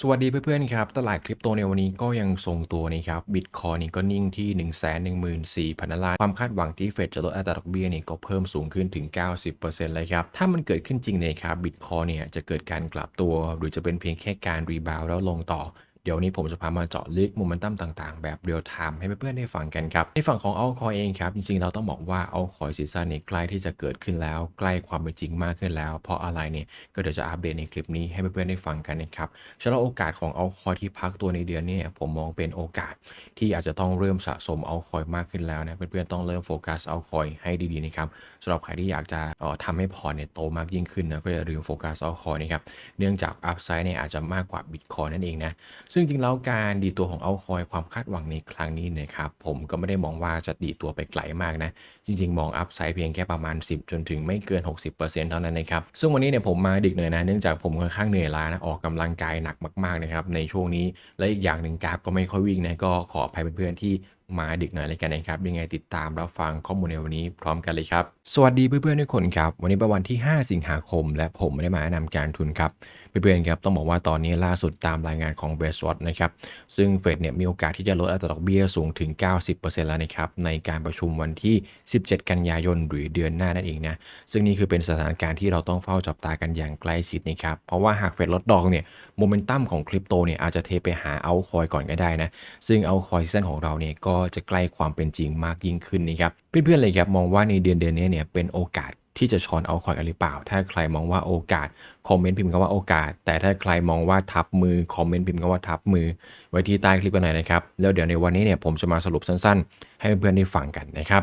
สวัสดีเพื่อนๆครับ ตลาดคริปโตในวันนี้ก็ยังทรงตัวนะครับบิตคอยนี่ก็นิ่งที่ 1 1 4 0 0 0ล้านความคาดหวังที่เฟดจะลดอัตราดอกเบี้ยนี่ก็เพิ่มสูงขึ้นถึง 90%เลยครับ ถ้ามันเกิดขึ้นจริงเนี่ยครับบิตคอยเนี่ยจะเกิดการกลับตัว หรือจะเป็นเพียงแค่การรีบาวแล้วลงต่อ เดี๋ยวนี้ผมจะพามาเจาะลึกโมเมนตัมต่างๆ แบบเรียลไทม์ให้เพื่อนๆได้ฟังกันครับ ในฝั่งของเอาคอยเองครับ จริงๆเราต้องบอกว่าเอาคอยซีซั่นนี่ใกล้ที่จะเกิดขึ้นแล้ว ใกล้ความเป็นจริงมากขึ้นแล้ว เพราะอะไรเนี่ยก็เดี๋ยวจะอัปเดตในคลิปนี้ให้เพื่อนๆได้ฟังกันนะครับฉะนั้นโอกาสของเอาคอยที่พักตัวในเดือนนี้ผมมองเป็นโอกาส ที่อาจจะต้องเริ่มสะสมเอาคอยมากขึ้นแล้วนะเพื่อนๆต้องเริ่มโฟกัสเอาคอยให้ดีๆนะครับสำหรับใครที่อยากจะออทำให้พอร์ตเนี่ยโตมากยิ่งขึ้นนะก็อย่าลืมโฟกัสเอาคอยนะครับเนื่องจากอัพไซด์เนี่ยอาจจะมากกว่าบิตคอยนั่นเองนะซึ่งจริงแล้วการดีตัวของเอาคอยความคาดหวังในครั้งนี้เนะครับผมก็ไม่ได้มองว่าจะดีตัวไปไกลมากนะ จริง ๆ มองอัพไซด์เพียงแค่ประมาณ 10 จนถึงไม่เกิน 60%เท่านั้นนะครับ ซึ่งวันนี้เนี่ยผมมาดึกหน่อยนะ เนื่องจากผมค่อนข้างเหนื่อยล้านะออกกำลังกายหนักมากๆนะครับในช่วงนี้และอีกอย่างหนึ่งกราฟก็ไม่ค่อยวิ่งนะก็ขออภัยเพื่อนๆที่ มาดึกหน่อยเลยกันนะครับ ยังไงติดตามรับฟังข้อมูลในวันนี้พร้อมกันเลยครับ สวัสดีเพื่อนๆทุกคนครับ วันนี้เป็นวันที่ 5 สิงหาคม และผมได้มาแนะนำการทุนครับเพื่อนๆครับต้องบอกว่าตอนนี้ล่าสุดตามรายงานของ b r e s w a t นะครับซึ่งเฟดเนี่ยมีโอกาสที่จะลดอัตราดอกเบี้ยสูงถึง 90%แล้วนะครับในการประชุมวันที่ 17 กันยายนหรือเดือนหน้านั่นเองนะซึ่งนี่คือเป็นสถานการณ์ที่เราต้องเฝ้าจับตากันอย่างใกล้ชิดนะครับเพราะว่าหากเฟดลดดอกเนี่ยโมเมนตัมของคริปโตเนี่ยอาจจะเทไปหาเอาคอยก่อนก็ได้นะซึ่งเอาคอยซีซั่นของเราเนี่ยก็จะใกล้ความเป็นจริงมากยิ่งขึ้นนะครับเพื่อนๆเลยครับมองว่าในเดือนเดือนนี้เนี่ยเป็นโอกาสที่จะช้อนเอาคอยกันหรือเปล่า ถ้าใครมองว่าโอกาส คอมเมนต์พิมพ์คำว่าโอกาส แต่ถ้าใครมองว่าทับมือ คอมเมนต์พิมพ์คำว่าทับมือ ไว้ที่ใต้คลิปกันหน่อยนะครับ แล้วเดี๋ยวในวันนี้เนี่ยผมจะมาสรุปสั้นๆ ให้เพื่อนๆได้ฟังกันนะครับ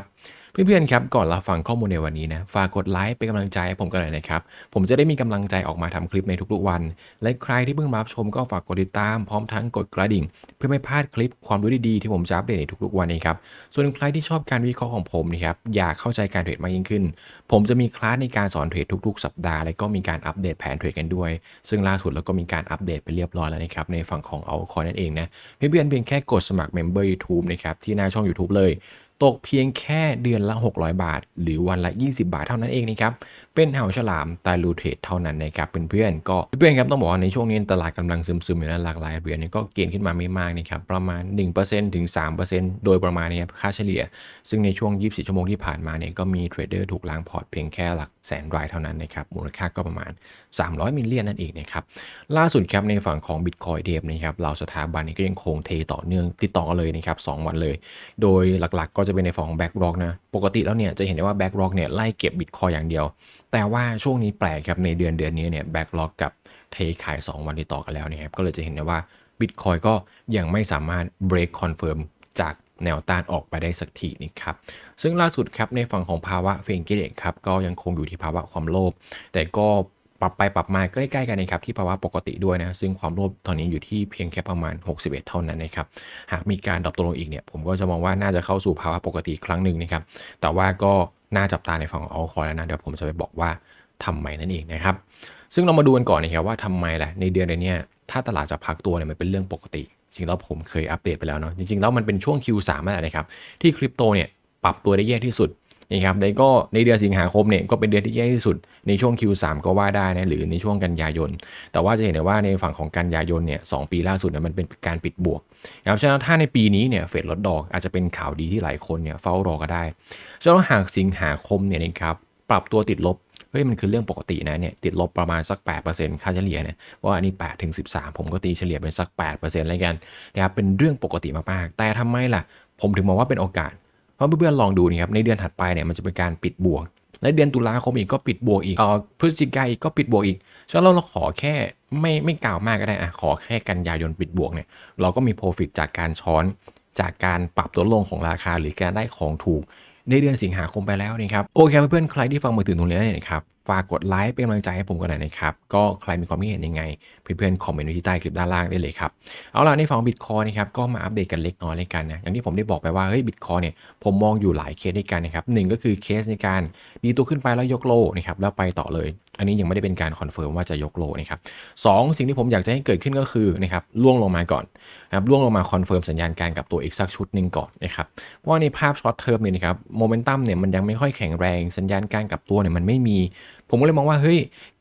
เพื่อนๆครับก่อนรับฟังข้อมูลในวันนี้นะฝากกดไลค์เป็นกำลังใจให้ผมกันหน่อยนะครับผมจะได้มีกำลังใจออกมาทำคลิปในทุกๆวัน และใครที่เพิ่งมารับชมก็ฝากกดติดตามพร้อมทั้งกดกระดิ่ง เพื่อไม่พลาดคลิปความรู้ดีๆที่ผมจะอัปเดตในทุกๆวันนะครับส่วนใครที่ชอบการวิเคราะห์ของผมนะครับอยากเข้าใจการเทรดมากยิ่งขึ้น ผมจะมีคลาสในการสอนเทรดทุก ๆ สัปดาห์และก็มีการอัปเดตแผนเทรดกันด้วย ซึ่งล่าสุดเราก็มีการอัปเดตไปเรียบร้อยแล้วนะครับในฝั่งของเอาคอยนั่นเองนะเพื่อนๆเพียงแค่กดสมัคร Member YouTube นะครับที่หน้าช่อง YouTube เลย ตกเพียงแค่เดือนละ 600 บาท หรือวันละ 20 บาทเท่านั้นเองนะครับเป็นเห่าฉลามตายรูเทรดเท่านั้นนะครับเพื่อนๆก็เพื่อนๆครับต้องบอกว่าในช่วงนี้ตลาดกำลังซึมๆอยู่นะหลากหลายเหรียญก็เกณฑ์ขึ้นมาไม่มากนะครับประมาณ 1%ถึง 3%โดยประมาณนี้ค่าเฉลี่ย ซึ่งในช่วง 24 ชั่วโมงที่ผ่านมาเนี่ยก็มีเทรดเดอร์ถูกล้างพอร์ตเพียงแค่หลักแสนรายเท่านั้นนะครับมูลค่าก็ประมาณ 300 มิลเลียนนั่นเองนะครับล่าสุดครับในฝั่งของ Bitcoin เดฟนะครับเราสถาบันนี้ก็ยังคงเทต่อเนื่องติดต่อเลยนะครับ2วันเลย โดยหลักๆก็จะจะเป็นในฝั่งของ BlackRock นะ ปกติแล้วเนี่ยจะเห็นได้ว่า BlackRock เนี่ยไล่เก็บ Bitcoin อย่างเดียว แต่ว่าช่วงนี้แปลกครับในเดือนเดือนนี้เนี่ย BlackRock กับเทขาย 2 วันติดต่อกันแล้วนะครับก็เลยจะเห็นได้ว่า Bitcoin ก็ยังไม่สามารถ break confirm จากแนวต้านออกไปได้สักทีนะครับ ซึ่งล่าสุดครับในฝั่งของภาวะเฟงกิเลตครับก็ยังคงอยู่ที่ภาวะความโลภแต่ก็ ปรับไปปรับมาใกล้ๆกันนะครับที่ภาวะปกติด้วยนะซึ่งความโลภตอนนี้อยู่ที่เพียงแค่ประมาณ 61 เท่านั้นนะครับหากมีการดรอปตัวลงอีกเนี่ยผมก็จะมองว่าน่าจะเข้าสู่ภาวะปกติครั้งหนึ่งนะครับแต่ว่าก็น่าจับตาในฝั่งของเอาคอยแล้วนะเดี๋ยวผมจะไปบอกว่าทำไมนั่นเองนะครับซึ่งเรามาดูกันก่อนนะครับว่าทำไมล่ะในเดือนนี้ถ้าตลาดจะพักตัวเนี่ยมันเป็นเรื่องปกติ จริงๆแล้วผมเคยอัปเดตไปแล้วเนาะจริงๆแล้วมันเป็นช่วง Q3 นั่นแหละนะครับที่คริปโตเนี่ยปรับตัวได้แย่ที่สุด นะครับแล้วก็ในเดือนสิงหาคมเนี่ยก็เป็นเดือนที่แย่ที่สุดในช่วง Q3 ก็ว่าได้นะหรือในช่วงกันยายน แต่ว่าจะเห็นได้ว่าในฝั่งของกันยายนเนี่ยสปีล่าสุดเนี่ยมันเป็นการปิดบวกนะครับฉะนั้นถ้าในปีนี้เนี่ยเฟดลดดอกอาจจะเป็นข่าวดีที่หลายคนเนี่ยเฝ้ารอก็ได้ฉะนั้นหากสิงหาคมเนี่ยนะครับปรับตัวติดลบเฮ้ยมันคือเรื่องปกตินะเนี่ยติดลบประมาณสัก 8%ค่าเฉลี่ยเนี่ยว่าอันนี้8ถึง13 ผมก็ตีเฉลี่ยเป็นสัก8%แล้วกันนะครับเป็นเรื่องปกติมากๆ แต่ทำไมล่ะ ผมถึงมองว่าเป็นโอกาส ราะเพื่อนๆลองดูนะครับในเดือนถัดไปเนี่ยมันจะเป็นการปิดบวกและเดือนตุลาคมอีกก็ปิดบวกอีกเออพฤศจิกายนอีกก็ปิดบวกอีกฉะนั้นเราขอแค่ไม่ไม่กล่าวมากก็ได้อะขอแค่กันยายนปิดบวกเนี่ยเราก็มีโปรฟิตจากการช้อนจากการปรับตัวลงของราคาหรือการได้ของถูกในเดือนสิงหาคมไปแล้วนะครับโอเคเพื่อนๆใครที่ฟังมือถือตรงนี้เนี่ยนะครับ ฝากกดไลค์เป็นกำลังใจให้ผมกันหน่อยนะครับ ก็ใครมีความคิดเห็นยังไง เพื่อนๆ คอมเมนต์ไว้ที่ใต้คลิปด้านล่างได้เลยครับ เอาล่ะในฝั่งบิตคอยนะครับก็มาอัปเดตกันเล็กน้อยเลยกันนะ อย่างที่ผมได้บอกไปว่า เฮ้ยบิตคอยเนี่ยผมมองอยู่หลายเคสด้วยกันนะครับหนึ่งก็คือเคสในการดีตัวขึ้นไปแล้วยกโลนะครับแล้วไปต่อเลย อันนี้ยังไม่ได้เป็นการคอนเฟิร์มว่าจะยกโลนะครับสองสิ่งที่ผมอยากจะให้เกิดขึ้นก็คือนะครับล่วงลงมาก่อนนะครับล่วงลงมาคอนเฟิร์มสัญญาณการกับตัวอีกสักชุดหนึ่งก่อนนะครับเพราะว่าในภาพช็อตเทอมเนี่ยนะครับโมเมนตัมเนี่ยมันยังไม่ค่อยแข็งแรงสัญญาณการกับตัวเนี่ยมันไม่มีผมก็เลยมองว่าเฮ้ย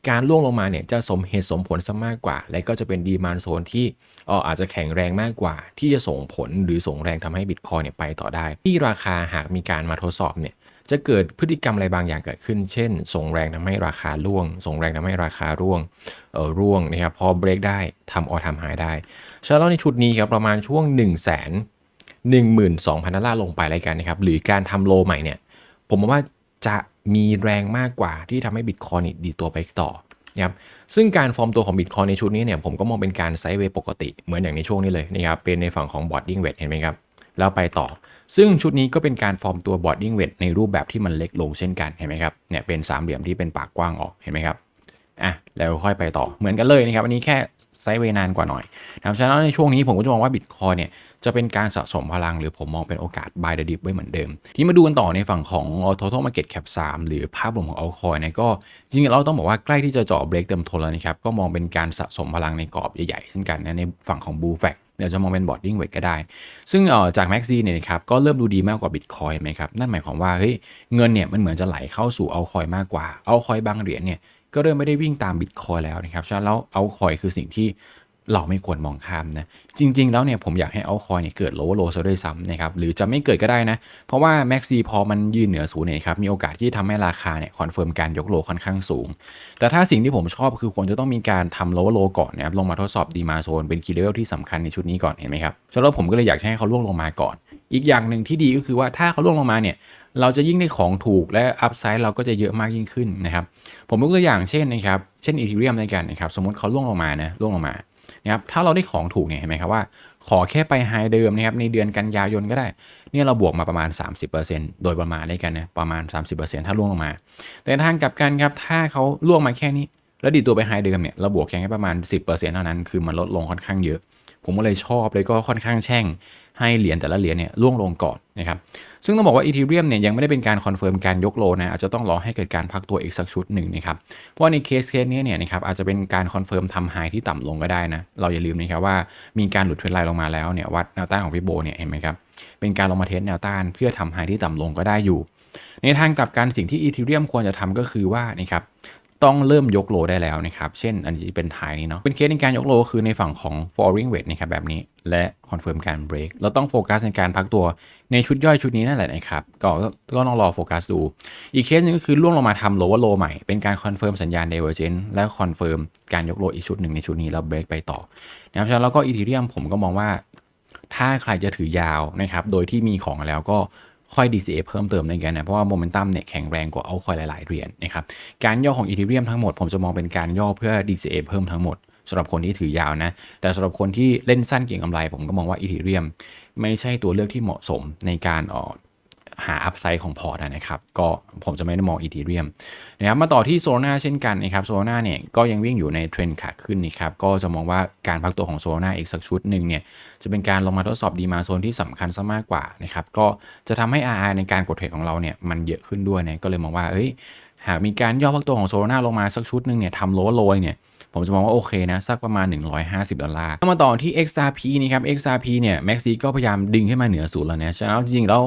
การล่วงลงมาเนี่ยจะสมเหตุสมผลซะมากกว่า และก็จะเป็นดีมานโซนที่เอออาจจะแข็งแรงมากกว่า ที่จะส่งผลหรือส่งแรงทำให้บิตคอยเนี่ยไปต่อได้ ที่ราคาหากมีการมาทดสอบเนี่ยจะเกิดพฤติกรรมอะไรบางอย่างเกิดขึ้น เช่น ส่งแรงทำให้ราคาร่วง ส่งแรงทำให้ราคาร่วง เออร่วงนะครับ พอเบรกได้ทำออทำหายได้ฉะนั้นในชุดนี้ครับประมาณช่วง1 1 2 0 0 0 ดอลลาร์ลงไปแล้วกันนะครับ หรือการทำโลใหม่เนี่ย ผมมองว่าจะ มีแรงมากกว่าที่ทำให้บิตคอยน์ดีตัวไปต่อนะครับซึ่งการฟอร์มตัวของบิตคอยในชุดนี้เนี่ยผมก็มองเป็นการไซด์เวย์ปกติเหมือนอย่างในช่วงนี้เลยนะครับเป็นในฝั่งของบอดดิ้งเวทเห็นไหมครับ แล้วไปต่อ ซึ่งชุดนี้ก็เป็นการฟอร์มตัวบอดดิ้งเวทในรูปแบบที่มันเล็กลงเช่นกันเห็นไหมครับเนี่ยเป็นสามเหลี่ยมที่เป็นปากกว้างออกเห็นไหมครับอะแล้วค่อยไปต่อเหมือนกันเลยนะครับอันนี้แค่ ไซด์เวนานกว่าหน่อยนะครับฉะนั้นในช่วงนี้ผมก็จะมองว่าบิตคอยเนี่ยจะเป็นการสะสมพลังหรือผมมองเป็นโอกาส buy the dip ไว้เหมือนเดิม ที่มาดูกันต่อในฝั่งของ total market cap 3 หรือภาพรวมของ altcoin เนี่ยก็จริงๆเราต้องบอกว่าใกล้ที่จะเจาะเบรกเต็มทนแล้วนะครับ ก็มองเป็นการสะสมพลังในกรอบใหญ่ๆเช่นกันนะในฝั่งของ bull flag เดี๋ยวจะมองเป็น boarding weight ก็ได้ ซึ่งเอ่อจาก Maxi เนี่ยนะครับก็เริ่มดูดีมากกว่า Bitcoin ไหมครับ นั่นหมายความว่าเฮ้ยเงินเนี่ยมันเหมือนจะไหลเข้าสู่เอาคอยมากกว่า เอาคอยบางเหรียญเนี่ย ก็เริ่มไม่ได้วิ่งตาม Bitcoin แล้วนะครับฉะนั้นแล้วเอาคอยคือสิ่งที่เราไม่ควรมองข้ามนะ จริง ๆ แล้วเนี่ยผมอยากให้เอาคอยเนี่ยเกิดโลว์โลซะด้วยซ้ำนะครับหรือจะไม่เกิดก็ได้นะ เพราะว่า Maxi พอมันยืนเหนือศูนย์เนี่ยครับมีโอกาสที่ทำให้ราคาเนี่ยคอนเฟิร์มการยกโลค่อนข้างสูง แต่ถ้าสิ่งที่ผมชอบคือควรจะต้องมีการทำโลว์โลก่อนนะครับลงมาทดสอบดีมาโซนเป็นคีย์เลเวลที่สำคัญในชุดนี้ก่อนเห็นไหมครับฉะนั้นผมก็เลยอยากให้เขาล่วงลงมาก่อน อีกอย่างหนึ่งที่ดีก็คือว่าถ้าเขาล่วงลงมาเนี่ย เราจะยิ่งได้ของถูกและอัพไซด์เราก็จะเยอะมากยิ่งขึ้นนะครับ ผมยกตัวอย่างเช่นนะครับ เช่นอีทีเรียมในกันนะครับ สมมติเขาล่วงลงมานะล่วงลงมานะครับถ้าเราได้ของถูกเนี่ยเห็นไหมครับว่า ขอแค่ไปไฮเดิมนะครับในเดือนกันยายนก็ได้ เนี่ยเราบวกมาประมาณ 30%โดยประมาณได้กันนะประมาณ 30%ถ้าล่วงลงมา แต่ทางกลับกันครับถ้าเขาล่วงมาแค่นี้ แล้วดีตัวไปไฮเดิมเนี่ยเราบวกแค่ประมาณ 10%เท่านั้นคือมันลดลงค่อนข้างเยอะ ผมก็เลยชอบเลยก็ค่อนข้างแช่ง ให้เหรียญแต่ละเหรียญเนี่ยล่วงลงก่อนนะครับ ซึ่งต้องบอกว่าอีทีเรียมเนี่ยยังไม่ได้เป็นการคอนเฟิร์มการยกโลนะอาจจะต้องรอให้เกิดการพักตัวอีกสักชุดหนึ่งนะครับ เพราะในเคสเคสนี้เนี่ยนะครับอาจจะเป็นการคอนเฟิร์มทำไฮที่ต่ำลงก็ได้นะ เราอย่าลืมนะครับว่ามีการหลุดเทรนไลน์ลงมาแล้วเนี่ยวัดแนวต้านของพี่โบเนี่ยเห็นไหมครับเป็นการลงมาเทสแนวต้านเพื่อทำไฮที่ต่ำลงก็ได้อยู่ในทางกลับกันสิ่งที่อีทีเรียมควรจะทำก็คือว่านะครับ ต้องเริ่มยกโลได้แล้วนะครับเช่นอันนี้เป็นท้ายนี้เนาะเป็นเคสในการยกโลคือในฝั่งของ falling wedge นะครับแบบนี้และคอนเฟิร์มการ break เราต้องโฟกัสในการพักตัวในชุดย่อยชุดนี้นั่นแหละนะครับก็ก็ต้องรอโฟกัสดู อีกเคสหนึงก็คือล่วงลงมาทำ lower low ใหม่ เป็นการคอนเฟิร์มสัญญาณ divergence และคอนเฟิร์มการยกโลอีกชุดหนึ่งในชุดนี้แล้ว break ไปต่อนะครับฉะนั้นแล้วก็อีทีเรียมผมก็มองว่า ถ้าใครจะถือยาวนะครับโดยที่มีของแล้วก็ ค่อย DCA เพิ่มเติมในกันนะ เพราะว่าโมเมนตัมเนี่ยแข็งแรงกว่าเอาคอยหลาย ๆ เหรียญนะครับ การย่อของอีทีเรียมทั้งหมด ผมจะมองเป็นการย่อเพื่อ DCA เพิ่มทั้งหมดสำหรับคนที่ถือยาวนะ แต่สำหรับคนที่เล่นสั้นเก่งกำไร ผมก็มองว่าอีทีเรียมไม่ใช่ตัวเลือกที่เหมาะสมในการออก หาอัพไซด์ของพอร์ตนะครับ ก็ผมจะไม่ได้มองอีทีเรียมนะครับมาต่อที่โซนาเช่นกันนะครับโซนาเนี่ยก็ยังวิ่งอยู่ในเทรนด์ขาขึ้นนะครับก็จะมองว่าการพักตัวของโซนาอีกสักชุดหนึ่งเนี่ยจะเป็นการลงมาทดสอบดีมาโซนที่สำคัญซะมากกว่านะครับก็จะทำให้ RR ในการกดเทรดของเราเนี่ยมันเยอะขึ้นด้วยนะก็เลยมองว่าเอ้ยหากมีการย่อพักตัวของโซนาลงมาสักชุดหนึ่งเนี่ยทำโลโลเนี่ยผมจะมองว่าโอเคนะ สักประมาณ 150 ดอลลาร์มาต่อที่ XRP นะครับ XRP เนี่ย Maxi ก็พยายามดึงให้มาเหนือศูนย์แล้วนะฉะนั้นจริงๆแล้ว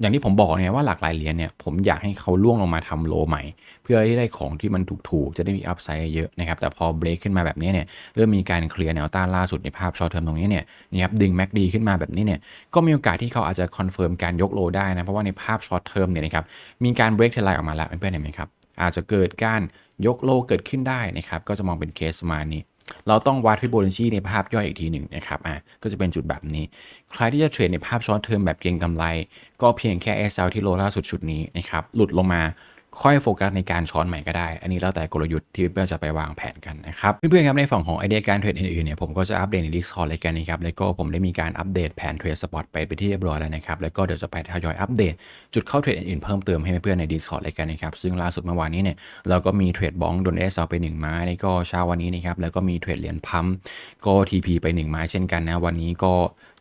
อย่างที่ผมบอกเนี่ยว่าหลากหลายเหรียญเนี่ยผมอยากให้เขาล่วงลงมาทำโลใหม่ เพื่อที่ได้ของที่มันถูกๆ จะได้มีอัพไซด์เยอะนะครับ แต่พอเบรกขึ้นมาแบบนี้เนี่ยเริ่มมีการเคลียร์แนวต้านล่าสุดในภาพช็อตเทอมตรงนี้เนี่ยนะครับดึง MACD ขึ้นมาแบบนี้เนี่ยก็มีโอกาสที่เขาอาจจะคอนเฟิร์มการยกโลได้นะเพราะว่าในภาพช็อตเทอมเนี่ยนะครับมีการเบรกเทรนไลน์ออกมาแล้วเพื่อนๆเห็นไหมครับอาจจะเกิดการยกโลเกิดขึ้นได้นะครับก็จะมองเป็นเคสมานี้ เราต้องวัดฟิโบนัชชีในภาพย่อยอีกทีหนึ่งนะครับอะก็จะเป็นจุดแบบนี้ ใครที่จะเทรดในภาพช็อตเทอมแบบเก็งกำไร ก็เพียงแค่ SL ที่โลล่าสุดชุดนี้นะครับหลุดลงมา ค่อยโฟกัสในการช้อนใหม่ก็ได้ อันนี้แล้วแต่กลยุทธ์ที่เพื่อนๆจะไปวางแผนกันนะครับ เพื่อนๆครับในฝั่งของไอเดียการเทรดอื่นๆเนี่ยผมก็จะอัปเดตใน Discord เลยกันนะครับ แล้วก็ผมได้มีการอัปเดตแผนเทรดสปอตไปเป็นที่เรียบร้อยแล้วนะครับ แล้วก็เดี๋ยวจะไปทยอยอัปเดต จุดเข้าเทรดอื่นๆเพิ่มเติมให้เพื่อนๆใน Discord เลยกันนะครับ ซึ่งล่าสุดเมื่อวานนี้เนี่ยเราก็มีเทรดบองโดนเอสเอาไป1ไม้แล้วก็เช้าวันนี้นะครับแล้วก็มีเทรดเหรียญพัมก็ TP ไป1ไม้เช่นกันนะวันนี้ก็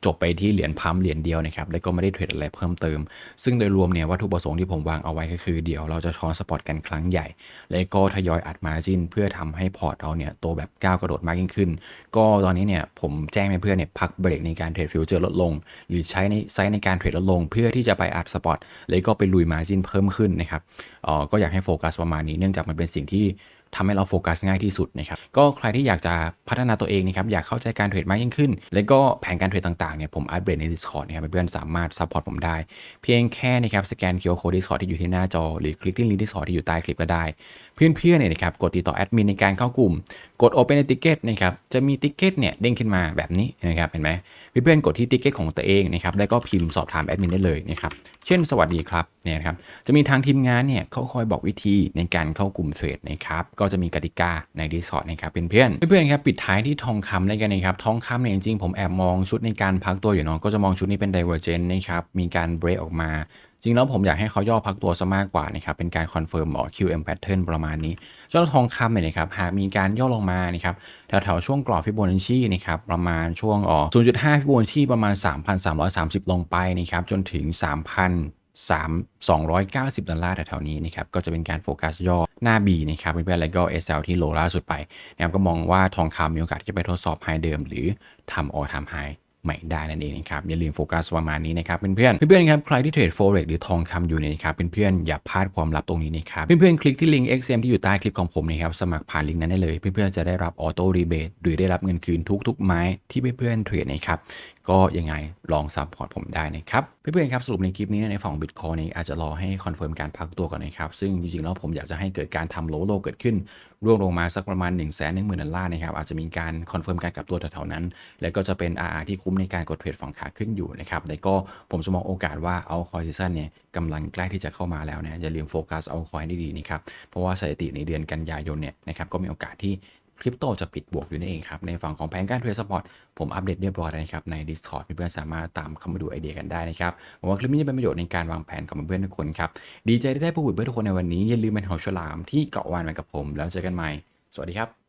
จบไปที่เหรียญพัมเหรียญเดียวนะครับแล้วก็ไม่ได้เทรดอะไรเพิ่มเติม ซึ่งโดยรวมเนี่ยวัตถุประสงค์ที่ผมวางเอาไว้ก็คือเดี๋ยวเราจะช้อนสปอร์ตกันครั้งใหญ่ แล้วก็ทยอยอัดมาจินเพื่อทำให้พอร์ตเราเนี่ยโตแบบก้าวกระโดดมากยิ่งขึ้น ก็ตอนนี้เนี่ยผมแจ้งให้เพื่อนเนี่ยพักเบรกในการเทรดฟิวเจอร์ลดลง หรือใช้ในไซส์ในการเทรดลดลง เพื่อที่จะไปอัดสปอร์ตแล้วก็ไปลุยมาจินเพิ่มขึ้นนะครับเออก็อยากให้โฟกัสประมาณนี้เนื่องจากมันเป็นสิ่งที่ ทำให้เราโฟกัสง่ายที่สุดนะครับก็ใครที่อยากจะพัฒนาตัวเองนะครับอยากเข้าใจการเทรดมากยิ่งขึ้น แล้วก็แผนการเทรดต่างๆเนี่ยผมอัปเดตใน Discord นะครับเพื่อนๆสามารถซัพพอร์ตผมได้ เพียงแค่นะครับสแกน QR Code Discord ที่อยู่ที่หน้าจอ หรือคลิกที่ลิงก์ Discord ที่อยู่ใต้คลิปก็ได้ เพื่อนๆเนี่ยนะครับกดติดต่อแอดมินในการเข้ากลุ่ม กด Open a Ticket นะครับจะมีติ c เก็ตเนี่ยเด้งขึ้นมาแบบนี้นะครับเห็นไหมเพื่อนๆกดที่ติ c เก็ตของตัวเองนะครับแล้วก็พิมพ์สอบถามแอดมินได้เลยนะครับเช่น สวัสดีครับเนี่ยครับจะมีทางทีมงานเนี่ยเขาคอยบอกวิธีในการเข้ากลุ่มเทรดนะครับก็จะมีกติกาใน Discord นะครับเพื่อนๆเพื่อนๆครับปิดท้ายที่ทองคำเลยกันนะครับทองคำเนี่ยจริงๆผมแอบมองชุดในการพักตัวอยู่เนาะก็จะมองชุดนี้เป็น Divergent นะครับมีการ break ออกมาจริงแล้วผมอยากให้เขาย่อพักตัวซะมากกว่านะครับเป็นการคอนเฟิร์มออก QM pattern ประมาณนี้ส่วนทองคำเนี่ยนะครับหากมีการย่อลงมานะครับแถวๆช่วงกรอบฟิโบนัชชีนะครับประมาณช่วงอ๋อ0.5ฟิโบนัชชีประมาณ 3,330 ลงไปนะครับจนถึง 3,000 3 290 ดอลลาร์แถวๆนี้นะครับ ก็จะเป็นการโฟกัสย่อหน้า B นะครับเพื่อนๆแล้วก็ SL ที่โลล่าสุดไปนะครับก็มองว่าทองคำมีโอกาสที่จะไปทดสอบไฮเดิม หรือทำออทำไฮใหม่ได้นั่นเองนะครับ อย่าลืมโฟกัสประมาณนี้นะครับเพื่อนๆเพื่อนๆครับใครที่เทรด forex หรือทองคำอยู่เนี่ยนะครับเพื่อนๆอย่าพลาดความลับตรงนี้นะครับเพื่อนๆคลิกที่ลิงก์ XM ที่อยู่ใต้คลิปของผมนะครับสมัครผ่านลิงก์นั้นได้เลย เพื่อนๆจะได้รับออโต้รีเบทหรือได้รับเงินคืนทุกๆไม้ที่เพื่อนๆเทรดนะครับก็ยังไงลองซัพพอร์ตผมได้นะครับเพื่อนๆครับสรุปในคลิปนี้ในฝั่งบิตคอยนี้อาจจะรอให้คอนเฟิร์มการพักตัวก่อนนะครับ ซึ่งจริงๆแล้วผมอยากจะให้เกิดการทำโลโลเกิดขึ้นร่วงลงมาสักประมาณ1นึ่งแสนหนึ่งหมื่นดอลลาร์นะครับอาจจะมีการคอนเฟิร์มการกลับตัวแถวๆนั้น แล้วก็จะเป็น RR ที่คุ้มในการกดเทรดฝั่งขาขึ้นอยู่นะครับแล้วก็ผมจะมองโอกาสว่าเอาคอยซีซั่นเนี่ยกำลังใกล้ที่จะเข้ามาแล้วนะอย่าลืมโฟกัสเอาคอยให้ดีๆนะครับเพราะว่าสถิติในเดือนกันยายนเนี่ยนะครับก็มีโอกาสที่ คริปโตจะปิดบวกอยู่นั่นเองครับ ในฝั่งของแผนการเทรดสปอร์ตผมอัปเดตเรียบร้อยแล้วนะครับ ใน Discord เพื่อนๆสามารถตามเข้ามาดูไอเดียกันได้นะครับหวังว่าคลิปนี้จะเป็นประโยชน์ในการวางแผนของเพื่อนๆทุกคนครับดีใจที่ได้พูดคุยเพื่อนทุกคนในวันนี้อย่าลืมเป็นหัวฉลามที่เกาะวานไปกับผม แล้วเจอกันใหม่ สวัสดีครับ